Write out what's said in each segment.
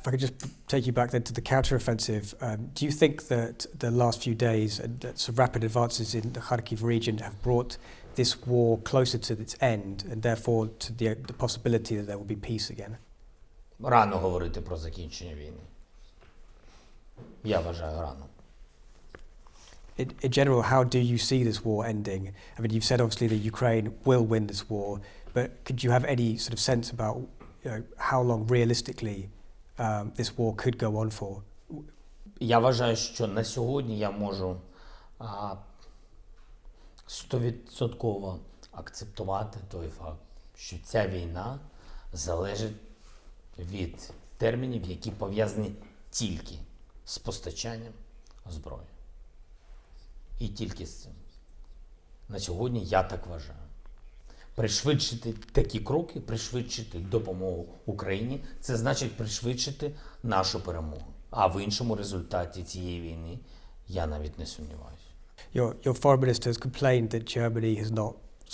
if I could just take you back then to the counteroffensive, um, do you think that the last few days and that some rapid advances in the Kharkiv region have brought this war closer to its end and therefore to the, the possibility that there will be peace again? Рано говорити про закінчення війни. Я вважаю рано. In, in general, how do you see this war ending? I mean, you've said obviously that Ukraine will win this war, but could you have any sort of sense about you know, how long realistically um, this war could go on for? Я вважаю, що на сьогодні я можу стовідсотково акцептувати той факт, що ця війна залежить від термінів, які пов'язані тільки з постачанням зброї. І тільки з цим. На сьогодні я так вважаю. Пришвидшити такі кроки, пришвидшити допомогу Україні, це значить пришвидшити нашу перемогу. А в іншому результаті цієї війни я навіть не сумніваюся. Your, your foreign minister has complained that Germany has not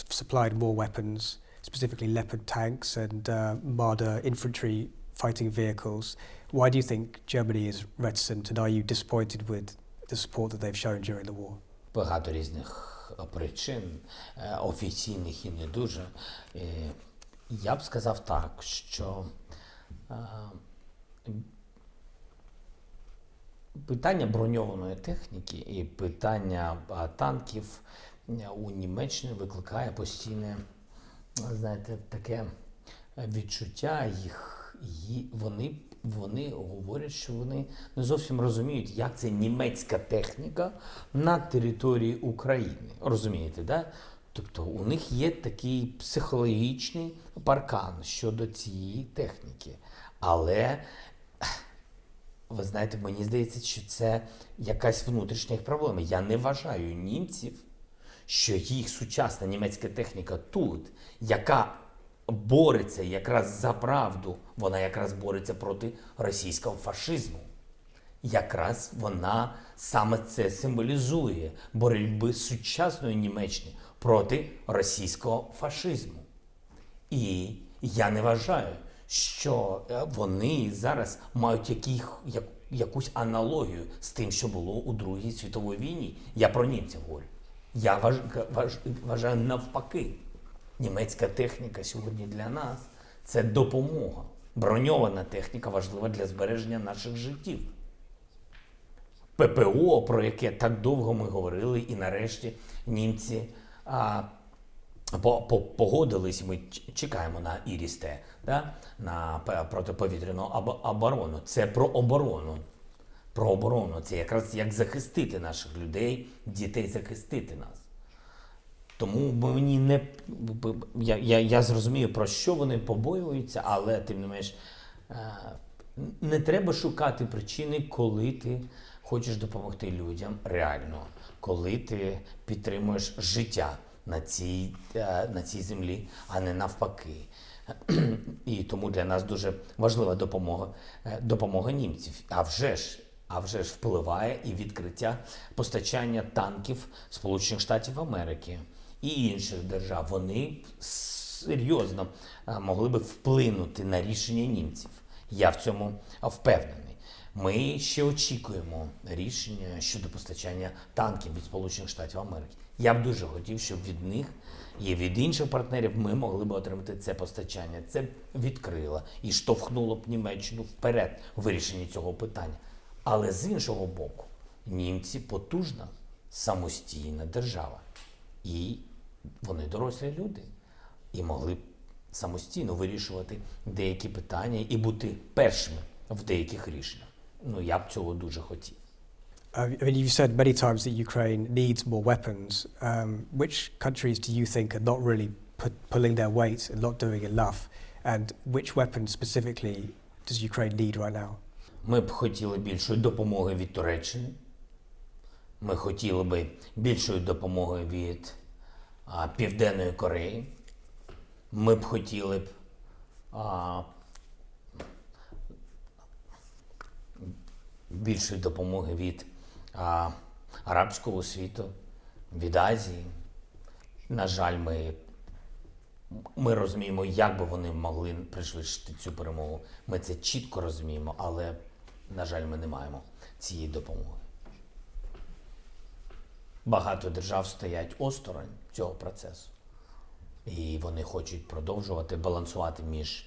supplied more weapons, specifically Leopard tanks and uh, Marder infantry fighting vehicles. Why do you think Germany is reticent and are you disappointed with the support that they've shown during the war? Багато різних е, причин, е, офіційних і не дуже. Е, Я б сказав так, що питання броньованої техніки і питання танків у Німеччині викликає постійне, знаєте, таке відчуття їх. Вони, вони говорять, що вони не зовсім розуміють, як це німецька техніка на території України. Розумієте, да? Тобто у них є такий психологічний паркан щодо цієї техніки. Але ви знаєте, мені здається, що це якась внутрішня їх проблема. Я не вважаю німців, що їх сучасна німецька техніка тут, яка бореться якраз за правду, вона якраз бореться проти російського фашизму. Якраз вона саме це символізує боротьби сучасної Німеччини проти російського фашизму. І я не вважаю, що е, вони зараз мають яких, як, якусь аналогію з тим, що було у Другій світовій війні. Я про німців говорю. Я важ, важ, вважаю навпаки. Німецька техніка сьогодні для нас це допомога. Броньована техніка важлива для збереження наших життів. ППО, про яке так довго ми говорили, і нарешті німці а, по, по, погодились. Ми чекаємо на Ірісте, да? на протиповітряну оборону. Це про оборону. Про оборону. Це якраз як захистити наших людей, дітей захистити нас. Тому мені не я, я, я зрозумію, про що вони побоюються, але тим не менш е, не треба шукати причини, коли ти хочеш допомогти людям реально, коли ти підтримуєш життя на цій, е, на цій землі, а не навпаки. І тому для нас дуже важлива допомога, е, допомога німців. А вже ж, а вже ж впливає і відкриття постачання танків Сполучених Штатів Америки і інших держав. Вони серйозно е, могли би вплинути на рішення німців. Я в цьому впевнений. Ми ще очікуємо рішення щодо постачання танків від Сполучених Штатів Америки. Я б дуже хотів, щоб від них і від інших партнерів ми могли б отримати це постачання. Це б відкрило і штовхнуло б Німеччину вперед у вирішенні цього питання. Але з іншого боку, німці потужна самостійна держава. І вони дорослі люди і могли б самостійно вирішувати деякі питання і бути першими в деяких рішеннях. Ну, я б цього дуже хотів. Uh, I mean, you've said many times that Ukraine needs more weapons. Um, which countries do you think are not really pu- pulling their weight and not doing enough? And which weapons specifically does Ukraine need right now? Ми б хотіли більшої допомоги від Туреччини. Ми хотіли би більшої допомоги від Південної Кореї. Ми б хотіли б а, більшої допомоги від а, арабського світу, від Азії. На жаль, ми Ми розуміємо, як би вони могли пришвидшити цю перемогу. Ми це чітко розуміємо, але, на жаль, ми не маємо цієї допомоги. Багато держав стоять осторонь цього процесу. І вони хочуть продовжувати балансувати між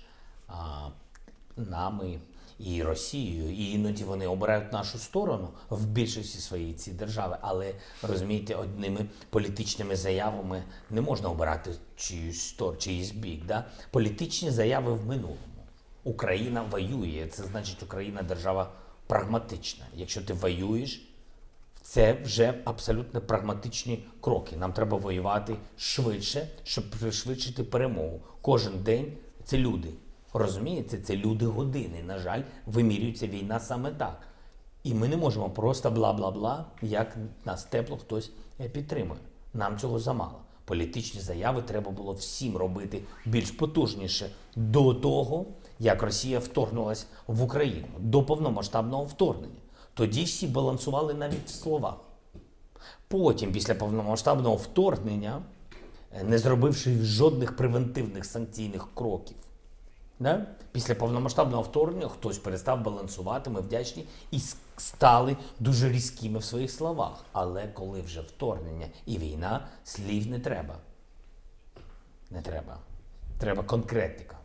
а, нами і Росією. І іноді вони обирають нашу сторону в більшості своєї ці держави. Але розумієте, одними політичними заявами не можна обирати чиюсь стор, чиїсь бік. Да? Політичні заяви в минулому. Україна воює. Це значить, Україна держава прагматична. Якщо ти воюєш, це вже абсолютно прагматичні кроки. Нам треба воювати швидше, щоб пришвидшити перемогу. Кожен день це люди. Розумієте, це люди години. На жаль, вимірюється війна саме так. І ми не можемо просто бла-бла-бла, як нас тепло хтось е, підтримує. Нам цього замало. Політичні заяви треба було всім робити більш потужніше до того, як Росія вторгнулася в Україну, до повномасштабного вторгнення. Тоді всі балансували навіть в словах. Потім, після повномасштабного вторгнення, е, не зробивши жодних превентивних санкційних кроків, да? після повномасштабного вторгнення хтось перестав балансувати, ми вдячні, і стали дуже різкими в своїх словах. Але коли вже вторгнення і війна, слів не треба. Не треба. Треба конкретика.